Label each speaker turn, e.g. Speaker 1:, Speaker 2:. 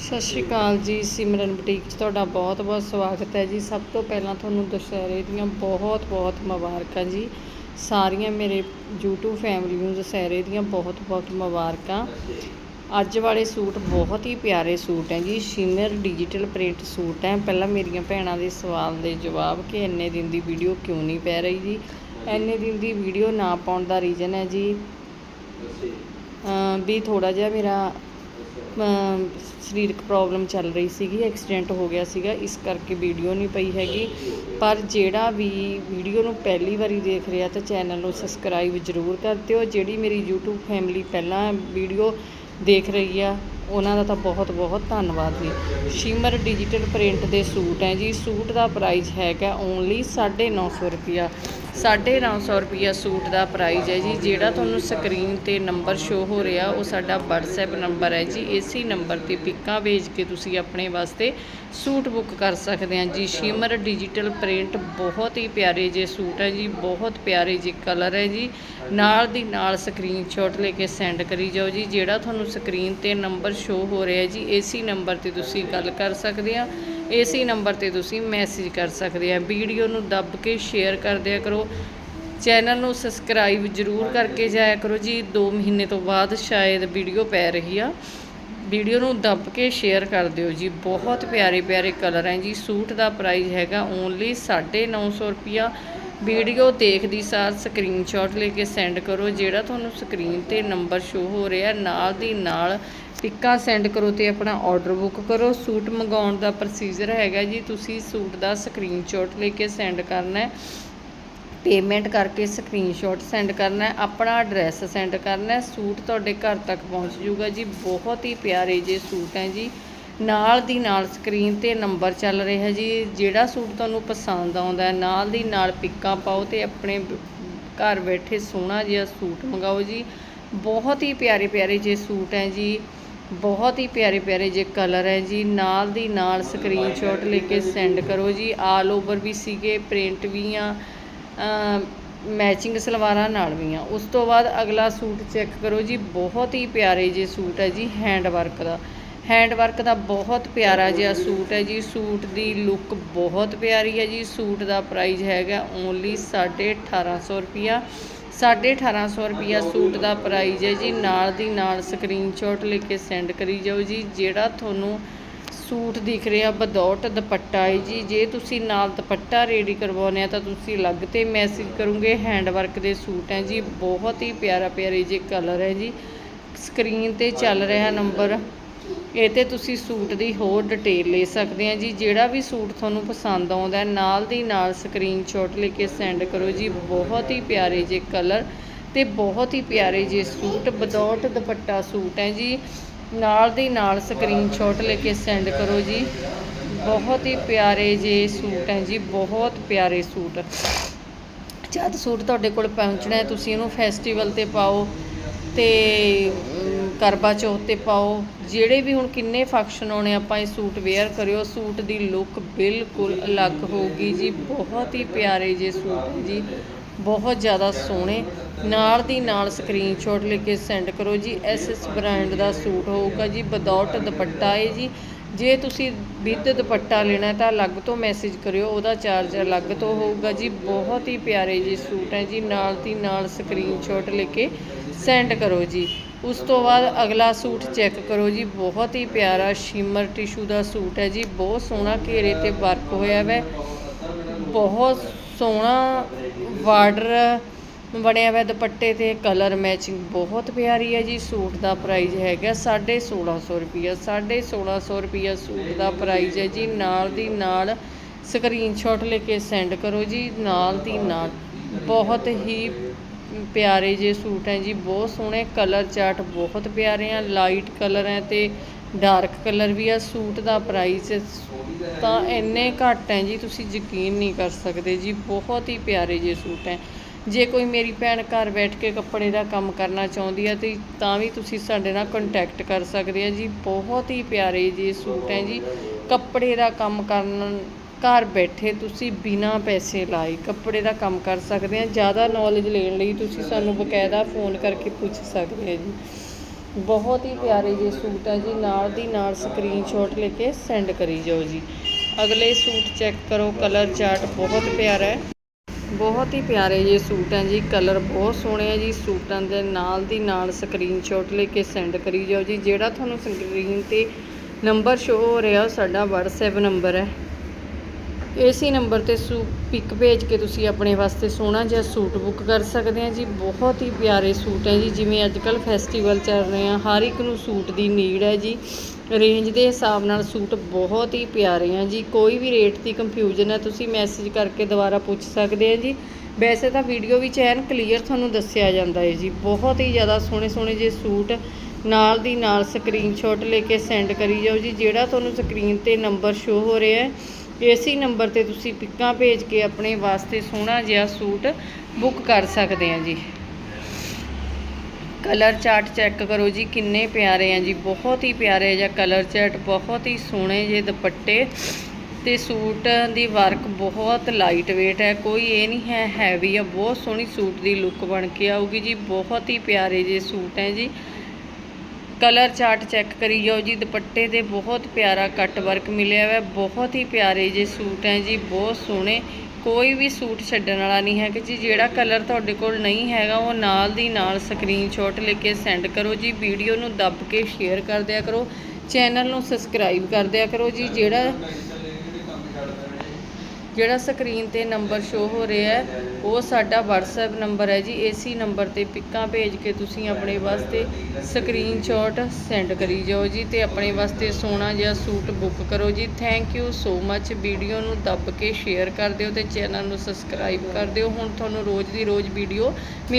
Speaker 1: ਸਤਿ ਸ਼੍ਰੀ ਅਕਾਲ ਜੀ, ਸਿਮਰਨ ਬੁਟੀਕ 'ਚ ਤੁਹਾਡਾ ਬਹੁਤ-ਬਹੁਤ ਸਵਾਗਤ ਹੈ ਜੀ। ਸਭ ਤੋਂ ਪਹਿਲਾਂ ਤੁਹਾਨੂੰ ਦੁਸਹਿਰੇ ਦੀਆਂ ਬਹੁਤ-ਬਹੁਤ ਮੁਬਾਰਕਾਂ ਜੀ। ਸਾਰੀਆਂ ਮੇਰੇ YouTube ਫੈਮਿਲੀ ਨੂੰ ਦੁਸਹਿਰੇ ਦੀਆਂ ਬਹੁਤ-ਬਹੁਤ ਮੁਬਾਰਕਾਂ। ਅੱਜ ਵਾਲੇ ਸੂਟ ਬਹੁਤ ਹੀ ਪਿਆਰੇ ਸੂਟ ਹੈ ਜੀ। ਸ਼ਿਮਰ ਡਿਜੀਟਲ ਪ੍ਰਿੰਟ ਸੂਟ ਹੈ। ਪਹਿਲਾਂ ਮੇਰੀਆਂ ਭੈਣਾਂ ਦੇ ਸਵਾਲ ਦੇ ਜਵਾਬ ਕਿ ਇੰਨੇ ਦਿਨ ਦੀ ਵੀਡੀਓ ਕਿਉਂ ਨਹੀਂ ਪੈ ਰਹੀ ਜੀ? ਇੰਨੇ ਦਿਨ ਦੀ ਵੀਡੀਓ ਨਾ ਪਾਉਣ ਦਾ ਰੀਜ਼ਨ ਹੈ ਜੀ। ਵੀ ਥੋੜਾ ਜਿਹਾ ਮੇਰਾ ਸਰੀਰਕ ਪ੍ਰੋਬਲਮ ਚੱਲ ਰਹੀ ਸੀਗੀ ਐਕਸੀਡੈਂਟ ਹੋ ਗਿਆ ਸੀਗਾ, ਇਸ ਕਰਕੇ ਵੀਡੀਓ ਨਹੀਂ ਪਈ ਹੈਗੀ। ਪਰ ਜਿਹੜਾ ਵੀ ਵੀਡੀਓ ਨੂੰ ਪਹਿਲੀ ਵਾਰੀ ਦੇਖ ਰਿਹਾ ਤਾਂ ਚੈਨਲ ਨੂੰ ਸਬਸਕ੍ਰਾਈਬ ਜ਼ਰੂਰ ਕਰ ਦਿਓ। ਜਿਹੜੀ ਮੇਰੀ YouTube ਫੈਮਿਲੀ ਪਹਿਲਾਂ ਵੀਡੀਓ ਦੇਖ ਰਹੀ ਆ, ਉਹਨਾਂ ਦਾ ਤਾਂ ਬਹੁਤ ਬਹੁਤ ਧੰਨਵਾਦ ਜੀ। ਸ਼ਿਮਰ ਡਿਜੀਟਲ ਪ੍ਰਿੰਟ ਦੇ ਸੂਟ ਹੈ ਜੀ। ਸੂਟ ਦਾ ਪ੍ਰਾਈਸ ਹੈਗਾ ਓਨਲੀ 950 ਰੁਪਿਆ 950 ਰੁਪਿਆ ਸੂਟ ਦਾ ਪ੍ਰਾਈਸ ਹੈ ਜੀ। ਜਿਹੜਾ ਤੁਹਾਨੂੰ ਸਕਰੀਨ ਤੇ ਨੰਬਰ ਸ਼ੋ ਹੋ ਰਿਹਾ, ਉਹ ਸਾਡਾ WhatsApp ਨੰਬਰ ਹੈ ਜੀ। ਇਸੇ ਨੰਬਰ ਤੇ ਪਿੱਕਾਂ ਭੇਜ ਕੇ ਤੁਸੀਂ ਆਪਣੇ ਵਾਸਤੇ ਸੂਟ ਬੁੱਕ ਕਰ ਸਕਦੇ ਹਾਂ ਜੀ। ਸ਼ਿਮਰ ਡਿਜੀਟਲ ਪ੍ਰਿੰਟ ਬਹੁਤ ਹੀ ਪਿਆਰੇ ਜੇ ਸੂਟ ਹੈ ਜੀ। ਬਹੁਤ ਪਿਆਰੇ ਜੇ ਕਲਰ ਹੈ ਜੀ। ਨਾਲ ਦੀ ਨਾਲ ਸਕਰੀਨਸ਼ਾਟ ਲੈ ਕੇ ਸੈਂਡ ਕਰੀ ਜਾਓ ਜੀ। ਜਿਹੜਾ ਤੁਹਾਨੂੰ ਸਕਰੀਨ ਤੇ ਨੰਬਰ ਸ਼ੋ ਹੋ ਰਿਹਾ ਜੀ, ਇਸੇ ਨੰਬਰ ਤੇ ਤੁਸੀਂ ਗੱਲ ਕਰ ਸਕਦੇ ਆ ਇਸੇ ਨੰਬਰ ਤੇ ਤੁਸੀਂ ਮੈਸੇਜ ਕਰ ਸਕਦੇ ਆ। ਵੀਡੀਓ ਨੂੰ ਦੱਬ ਕੇ ਸ਼ੇਅਰ ਕਰ ਦਿਆ ਕਰੋ। ਚੈਨਲ ਨੂੰ ਸਬਸਕ੍ਰਾਈਬ ਜ਼ਰੂਰ ਕਰਕੇ ਜਾਇਆ ਕਰੋ ਜੀ। 2 ਮਹੀਨੇ ਤੋਂ ਬਾਅਦ ਸ਼ਾਇਦ ਵੀਡੀਓ ਪੈ ਰਹੀ ਆ। ਵੀਡੀਓ ਨੂੰ ਦੱਬ ਕੇ ਸ਼ੇਅਰ ਕਰ ਦਿਓ ਜੀ। ਬਹੁਤ ਪਿਆਰੇ ਪਿਆਰੇ ਕਲਰ ਹੈ ਜੀ। ਸੂਟ ਦਾ ਪ੍ਰਾਈਸ ਹੈਗਾ ਓਨਲੀ 950 ਰੁਪਿਆ ਵੀਡੀਓ ਦੇਖਦੀ ਸਾਰ ਸਕਰੀਨਸ਼ਾਟ ਲੈ ਕੇ ਸੈਂਡ ਕਰੋ। ਜਿਹੜਾ ਤੁਹਾਨੂੰ ਸਕਰੀਨ ਤੇ ਨੰਬਰ ਸ਼ੋ ਹੋ ਰਿਹਾ, ਨਾਲ ਦੀ ਨਾਲ ਪਿੱਕਾ ਸੈਂਡ ਕਰੋ ਤੇ ਆਪਣਾ ਆਰਡਰ ਬੁੱਕ ਕਰੋ। ਸੂਟ ਮੰਗਾਉਣ ਦਾ ਪ੍ਰੋਸੀਜਰ ਹੈਗਾ ਜੀ, ਤੁਸੀਂ ਸੂਟ ਦਾ ਸਕਰੀਨਸ਼ਾਟ ਲੈ ਕੇ ਸੈਂਡ ਕਰਨਾ ਹੈ। ਪੇਮੈਂਟ ਕਰਕੇ ਸਕਰੀਨਸ਼ਾਟ ਸੈਂਡ ਕਰਨਾ ਹੈ, ਆਪਣਾ ਐਡਰੈਸ ਸੈਂਡ ਕਰਨਾ ਹੈ। ਸੂਟ ਤੁਹਾਡੇ ਘਰ ਤੱਕ ਪਹੁੰਚ ਜਾਊਗਾ ਜੀ, ਬਹੁਤ ਹੀ ਪਿਆਰੇ ਜੇ ਸੂਟ ਹੈ ਜੀ। ਨਾਲ ਦੀ ਨਾਲ ਸਕਰੀਨ ਤੇ ਨੰਬਰ ਚੱਲ ਰਿਹਾ ਜੀ, ਜਿਹੜਾ ਸੂਟ ਤੁਹਾਨੂੰ ਪਸੰਦ ਆਉਂਦਾ ਹੈ, ਨਾਲ ਦੀ ਨਾਲ ਪਿੱਕਾਂ ਪਾਓ ਤੇ ਆਪਣੇ ਘਰ ਬੈਠੇ ਸੋਹਣਾ ਜਿਹਾ ਸੂਟ ਮੰਗਾਓ ਜੀ। ਬਹੁਤ ਹੀ ਪਿਆਰੇ ਪਿਆਰੇ ਜੇ ਸੂਟ ਹੈ ਜੀ। ਬਹੁਤ ਹੀ ਪਿਆਰੇ ਪਿਆਰੇ ਜੇ ਕਲਰ ਹੈ ਜੀ, ਨਾਲ ਦੀ ਨਾਲ ਸਕਰੀਨਸ਼ਾਟ ਲੈ ਕੇ ਸੈਂਡ ਕਰੋ ਜੀ। ਆਲ ਓਵਰ ਵੀ ਸੀਗੇ ਪ੍ਰਿੰਟ ਵੀ ਆ ਮੈਚਿੰਗ ਸਲਵਾਰਾਂ ਨਾਲ ਵੀ ਆ। ਉਸ ਤੋਂ ਬਾਅਦ ਅਗਲਾ ਸੂਟ ਚੈੱਕ ਕਰੋ ਜੀ, ਬਹੁਤ ਹੀ ਪਿਆਰੇ ਜੇ ਸੂਟ ਹੈ ਜੀ ਹੈਂਡ ਵਰਕ ਦਾ। ਹੈਂਡ ਵਰਕ ਦਾ ਬਹੁਤ ਪਿਆਰਾ ਜਿਹਾ ਸੂਟ ਹੈ ਜੀ, ਸੂਟ ਦੀ ਲੁੱਕ ਬਹੁਤ ਪਿਆਰੀ ਹੈ ਜੀ, ਸੂਟ ਦਾ ਪ੍ਰਾਈਸ ਹੈਗਾ ਓਨਲੀ 1850 ਰੁਪਿਆ 1850 ਰੁਪਿਆ ਸੂਟ ਦਾ ਪ੍ਰਾਈਜ਼ ਹੈ ਜੀ। ਨਾਲ ਦੀ ਨਾਲ ਸਕਰੀਨਸ਼ਾਟ ਲੈ ਕੇ ਸੈਂਡ ਕਰੀ ਜਾਓ ਜੀ। ਜਿਹੜਾ ਤੁਹਾਨੂੰ ਸੂਟ ਦਿਖ ਰਿਹਾ ਬਦੌਟ ਦੁਪੱਟਾ ਹੈ ਜੀ। ਜੇ ਤੁਸੀਂ ਨਾਲ ਦੁਪੱਟਾ ਰੈਡੀ ਕਰਵਾਉਣੇ ਆ, ਤਾਂ ਤੁਸੀਂ ਅਲੱਗ ਤੇ ਮੈਸੇਜ ਕਰੋਗੇ ਹੈਂਡ ਵਰਕ ਦੇ ਸੂਟ ਹੈ ਜੀ। ਬਹੁਤ ਹੀ ਪਿਆਰਾ ਪਿਆਰੇ ਜੇ ਕਲਰ ਹੈ ਜੀ। ਸਕਰੀਨ ਤੇ ਚੱਲ ਰਿਹਾ ਨੰਬਰ ਇਹ ਤੇ ਤੁਸੀਂ ਸੂਟ ਦੀ ਹੋਰ ਡਿਟੇਲ ਲੈ ਸਕਦੇ ਆ ਜੀ। ਜਿਹੜਾ ਵੀ ਸੂਟ ਤੁਹਾਨੂੰ ਪਸੰਦ ਆਉਂਦਾ ਨਾਲ ਦੀ ਨਾਲ ਸਕਰੀਨਸ਼ਾਟ ਲੈ ਕੇ ਸੈਂਡ ਕਰੋ ਜੀ। ਬਹੁਤ ਹੀ ਪਿਆਰੇ ਜੇ ਕਲਰ ਤੇ ਬਹੁਤ ਹੀ ਪਿਆਰੇ ਜੇ ਸੂਟ ਬਦੌਟ ਦੁਪੱਟਾ ਸੂਟ ਹੈ ਜੀ। ਨਾਲ ਦੀ ਨਾਲ ਸਕਰੀਨਸ਼ਾਟ ਲੈ ਕੇ ਸੈਂਡ ਕਰੋ ਜੀ। ਬਹੁਤ ਹੀ ਪਿਆਰੇ ਜੇ ਸੂਟ ਹੈ ਜੀ, ਬਹੁਤ ਪਿਆਰੇ ਸੂਟ। ਜਦ ਸੂਟ ਤੁਹਾਡੇ ਕੋਲ ਪਹੁੰਚਣਾ ਹੈ, ਤੁਸੀਂ ਇਹਨੂੰ ਫੈਸਟੀਵਲ ਤੇ ਪਾਓ ਤੇ ਕਰਵਾ ਚੌਥ ਤੇ ਪਾਓ। ਜਿਹੜੇ ਵੀ ਹੁਣ ਕਿੰਨੇ ਫੰਕਸ਼ਨ ਆਉਣੇ, ਆਪਾਂ ਇਹ ਸੂਟ ਵੇਅਰ ਕਰਿਓ। ਸੂਟ ਦੀ ਲੁੱਕ ਬਿਲਕੁਲ ਅਲੱਗ ਹੋਊਗੀ ਜੀ। ਬਹੁਤ ਹੀ ਪਿਆਰੇ ਜੇ ਸੂਟ ਜੀ। ਬਹੁਤ ਜ਼ਿਆਦਾ ਸੋਹਣੇ। ਨਾਲ ਦੀ ਨਾਲ ਸਕਰੀਨਸ਼ਾਟ ਲੈ ਕੇ ਸੈਂਡ ਕਰੋ ਜੀ। ਐਸਐਸ ਬ੍ਰਾਂਡ ਦਾ ਸੂਟ ਹੋਊਗਾ ਜੀ। ਵਿਦਆਊਟ ਦੁਪੱਟਾ ਹੈ ਜੀ। ਜੇ ਤੁਸੀਂ ਵਿਦ ਦੁਪੱਟਾ ਲੈਣਾ ਤਾਂ ਅਲੱਗ ਤੋਂ ਮੈਸੇਜ ਕਰਿਓ। ਉਹਦਾ ਚਾਰਜ ਅਲੱਗ ਤੋਂ ਹੋਊਗਾ ਜੀ। ਬਹੁਤ ਹੀ ਪਿਆਰੇ ਜੀ ਸੂਟ ਹੈ ਜੀ। ਨਾਲ ਦੀ ਨਾਲ ਸਕਰੀਨਸ਼ਾਟ ਲੈ ਕੇ ਸੈਂਡ ਕਰੋ ਜੀ। ਉਸ ਤੋਂ ਬਾਅਦ ਅਗਲਾ ਸੂਟ ਚੈੱਕ ਕਰੋ ਜੀ, ਬਹੁਤ ਹੀ ਪਿਆਰਾ ਸ਼ਿਮਰ ਟਿਸ਼ੂ ਦਾ ਸੂਟ ਹੈ ਜੀ, ਬਹੁਤ ਸੋਹਣਾ ਘੇਰੇ ਤੇ ਵਰਕ ਹੋਇਆ ਵੈ, ਬਹੁਤ ਸੋਹਣਾ ਬਾਰਡਰ ਬਣਿਆ ਹੋਇਆ ਦੁਪੱਟੇ ਤੇ, ਕਲਰ ਮੈਚਿੰਗ ਬਹੁਤ ਪਿਆਰੀ ਹੈ ਜੀ, ਸੂਟ ਦਾ ਪ੍ਰਾਈਸ ਹੈਗਾ 1650 ਰੁਪਿਆ 1650 ਰੁਪਿਆ ਸੂਟ ਦਾ ਪ੍ਰਾਈਸ ਹੈ ਜੀ, ਨਾਲ ਦੀ ਨਾਲ ਸਕਰੀਨਸ਼ਾਟ ਲੈ ਕੇ ਸੈਂਡ ਕਰੋ ਜੀ, ਨਾਲ ਦੀ ਨਾਲ ਬਹੁਤ ਹੀ ਪਿਆਰੇ ਜੇ ਸੂਟ ਹੈ ਜੀ, ਬਹੁਤ ਸੋਹਣੇ ਕਲਰ ਚਾਰਟ ਬਹੁਤ ਪਿਆਰੇ ਆ ਲਾਈਟ ਕਲਰ ਹੈ ਤੇ ਡਾਰਕ ਕਲਰ ਵੀ ਆ, ਸੂਟ ਦਾ ਪ੍ਰਾਈਸ ਤਾਂ ਇੰਨੇ ਘੱਟ ਹੈ ਜੀ, ਤੁਸੀਂ ਯਕੀਨ ਨਹੀਂ ਕਰ ਸਕਦੇ ਜੀ, ਬਹੁਤ ਹੀ ਪਿਆਰੇ ਜੇ ਸੂਟ ਹੈ। ਜੇ ਕੋਈ ਮੇਰੀ ਭੈਣ ਘਰ ਬੈਠ ਕੇ ਕੱਪੜੇ ਦਾ ਕੰਮ ਕਰਨਾ ਚਾਹੁੰਦੀ ਹੈ ਤੇ ਤਾਂ ਵੀ ਤੁਸੀਂ ਸਾਡੇ ਨਾਲ ਕੰਟੈਕਟ ਕਰ ਸਕਦੇ ਆ ਜੀ, ਬਹੁਤ ਹੀ ਪਿਆਰੇ ਜੇ ਸੂਟ ਹੈ ਜੀ, ਕੱਪੜੇ ਦਾ ਕੰਮ ਕਰਨ ਘਰ ਬੈਠੇ ਤੁਸੀਂ ਬਿਨਾਂ ਪੈਸੇ ਲਾਏ ਕੱਪੜੇ ਦਾ ਕੰਮ ਕਰ ਸਕਦੇ ਆ, ਜ਼ਿਆਦਾ ਨੌਲੇਜ ਲੈਣ ਲਈ ਤੁਸੀਂ ਸਾਨੂੰ ਬਕਾਇਦਾ ਫੋਨ ਕਰਕੇ ਪੁੱਛ ਸਕਦੇ ਆ ਜੀ। ਬਹੁਤ ਹੀ ਪਿਆਰੇ ਜੇ ਸੂਟ ਹੈ ਜੀ, ਨਾਲ ਦੀ ਨਾਲ ਸਕਰੀਨਸ਼ਾਟ ਲੈ ਕੇ ਸੈਂਡ ਕਰੀ ਜਾਓ ਜੀ। ਅਗਲੇ ਸੂਟ ਚੈੱਕ ਕਰੋ ਕਲਰ ਚਾਰਟ ਬਹੁਤ ਪਿਆਰਾ ਹੈ। ਬਹੁਤ ਹੀ ਪਿਆਰੇ ਜੇ ਸੂਟ ਹੈ ਜੀ ਕਲਰ ਬਹੁਤ ਸੋਹਣੇ ਆ ਜੀ। ਸੂਟਾਂ ਦੇ ਨਾਲ ਦੀ ਨਾਲ ਸਕਰੀਨਸ਼ਾਟ ਲੈ ਕੇ ਸੈਂਡ ਕਰੀ ਜਾਓ ਜੀ। ਜਿਹੜਾ ਤੁਹਾਨੂੰ ਸਕਰੀਨ ਤੇ ਨੰਬਰ ਸ਼ੋ ਹੋ ਰਿਹਾ ਉਹ ਸਾਡਾ WhatsApp ਨੰਬਰ ਹੈ। ਇਸੇ ਨੰਬਰ ਤੇ ਸੂ ਪਿਕ ਭੇਜ ਕੇ ਤੁਸੀਂ ਆਪਣੇ ਵਾਸਤੇ ਸੋਹਣਾ ਜਿਹਾ ਸੂਟ ਬੁੱਕ ਕਰ ਸਕਦੇ ਆ ਜੀ। ਬਹੁਤ ਹੀ ਪਿਆਰੇ ਸੂਟ ਹੈ ਜੀ, ਜਿਵੇਂ ਅੱਜ ਕੱਲ ਫੈਸਟੀਵਲ ਚੱਲ ਰਹੇ ਆ, ਹਰ ਇੱਕ ਨੂੰ ਸੂਟ ਦੀ ਨੀਡ ਹੈ ਜੀ। ਰੇਂਜ ਦੇ ਹਿਸਾਬ ਨਾਲ ਸੂਟ ਬਹੁਤ ਹੀ ਪਿਆਰੇ ਆ ਜੀ। ਕੋਈ ਵੀ ਰੇਟ ਦੀ ਕੰਫਿਊਜ਼ਨ ਹੈ, ਤੁਸੀਂ ਮੈਸੇਜ ਕਰਕੇ ਦੁਬਾਰਾ ਪੁੱਛ ਸਕਦੇ ਆ ਜੀ। ਵੈਸੇ ਤਾਂ ਵੀਡੀਓ ਵਿੱਚ ਐਨ ਕਲੀਅਰ ਤੁਹਾਨੂੰ ਦੱਸਿਆ ਜਾਂਦਾ ਹੈ ਜੀ। ਬਹੁਤ ਹੀ ਜ਼ਿਆਦਾ ਸੋਹਣੇ ਸੋਹਣੇ ਜੇ ਸੂਟ ਨਾਲ ਦੀ ਨਾਲ ਸਕਰੀਨਸ਼ਾਟ ਲੈ ਕੇ ਸੈਂਡ ਕਰੀ ਜਾਓ ਜੀ, ਜਿਹੜਾ ਤੁਹਾਨੂੰ ਸਕਰੀਨ ਤੇ ਨੰਬਰ ਸ਼ੋ ਹੋ ਰਿਹਾ ਹੈ। ਇਸੇ ਨੰਬਰ ਤੇ ਤੁਸੀਂ ਪਿੱਕਾਂ ਭੇਜ ਕੇ ਆਪਣੇ ਵਾਸਤੇ ਸੋਹਣਾ ਜਿਹਾ ਸੂਟ ਬੁੱਕ ਕਰ ਸਕਦੇ ਆ ਜੀ। ਕਲਰ ਚਾਰਟ ਚੈੱਕ ਕਰੋ ਜੀ, ਕਿੰਨੇ ਪਿਆਰੇ ਆ ਜੀ। ਬਹੁਤ ਹੀ ਪਿਆਰੇ ਜਿਹਾ ਕਲਰ ਚਾਰਟ, ਬਹੁਤ ਹੀ ਸੋਹਣੇ ਜਿਹੇ ਦੁਪੱਟੇ ਤੇ ਸੂਟ ਦੀ ਵਰਕ ਬਹੁਤ ਲਾਈਟ weight ਹੈ। ਕੋਈ ਇਹ ਨਹੀਂ ਹੈ ਹੈਵੀ ਆ, ਬਹੁਤ ਸੋਹਣੀ ਸੂਟ ਦੀ ਲੁੱਕ ਬਣ ਕੇ ਆਊਗੀ ਜੀ। ਬਹੁਤ ਹੀ ਪਿਆਰੇ ਜਿਹੇ ਸੂਟ ਹੈ ਜੀ। ਕਲਰ ਚਾਰਟ ਚੈੱਕ ਕਰੀ ਜਾਓ ਜੀ, ਦੁਪੱਟੇ ਦੇ ਬਹੁਤ ਪਿਆਰਾ ਕੱਟ ਵਰਕ ਮਿਲਿਆ ਹੋਇਆ ਬਹੁਤ ਹੀ ਪਿਆਰੇ ਜੇ ਸੂਟ ਹੈ ਜੀ, ਬਹੁਤ ਸੋਹਣੇ। ਕੋਈ ਵੀ ਸੂਟ ਛੱਡਣ ਵਾਲਾ ਨਹੀਂ ਹੈ ਕਿ ਜੀ, ਜਿਹੜਾ ਕਲਰ ਤੁਹਾਡੇ ਕੋਲ ਨਹੀਂ ਹੈਗਾ, ਉਹ ਨਾਲ ਦੀ ਨਾਲ ਸਕਰੀਨਸ਼ਾਟ ਲੈ ਕੇ ਸੈਂਡ ਕਰੋ ਜੀ, ਵੀਡੀਓ ਨੂੰ ਦੱਬ ਕੇ ਸ਼ੇਅਰ ਕਰ ਦਿਆ ਕਰੋ, ਚੈਨਲ ਨੂੰ ਸਬਸਕ੍ਰਾਈਬ ਕਰ ਦਿਆ ਕਰੋ ਜੀ, ਜਿਹੜਾ ਜਿਹੜਾ ਸਕਰੀਨ ਤੇ ਨੰਬਰ ਸ਼ੋ ਹੋ ਰਿਹਾ ਹੈ, ਉਹ ਸਾਡਾ WhatsApp ਨੰਬਰ ਹੈ ਜੀ। ਇਸੇ ਨੰਬਰ ਤੇ ਪਿੱਕਾਂ ਭੇਜ ਕੇ ਤੁਸੀਂ ਆਪਣੇ ਵਾਸਤੇ ਸਕਰੀਨਸ਼ਾਟ ਸੈਂਡ ਕਰੀ ਜਾਓ ਜੀ ਤੇ ਆਪਣੇ ਵਾਸਤੇ ਸੋਹਣਾ ਜਿਹਾ ਸੂਟ ਬੁੱਕ ਕਰੋ ਜੀ। Thank you so much video ਨੂੰ ਦੱਬ ਕੇ ਸ਼ੇਅਰ ਕਰ ਦਿਓ ਤੇ ਚੈਨਲ ਨੂੰ ਸਬਸਕ੍ਰਾਈਬ ਕਰ ਦਿਓ। ਹੁਣ ਤੁਹਾਨੂੰ ਰੋਜ਼ ਦੀ ਰੋਜ਼ ਵੀਡੀਓ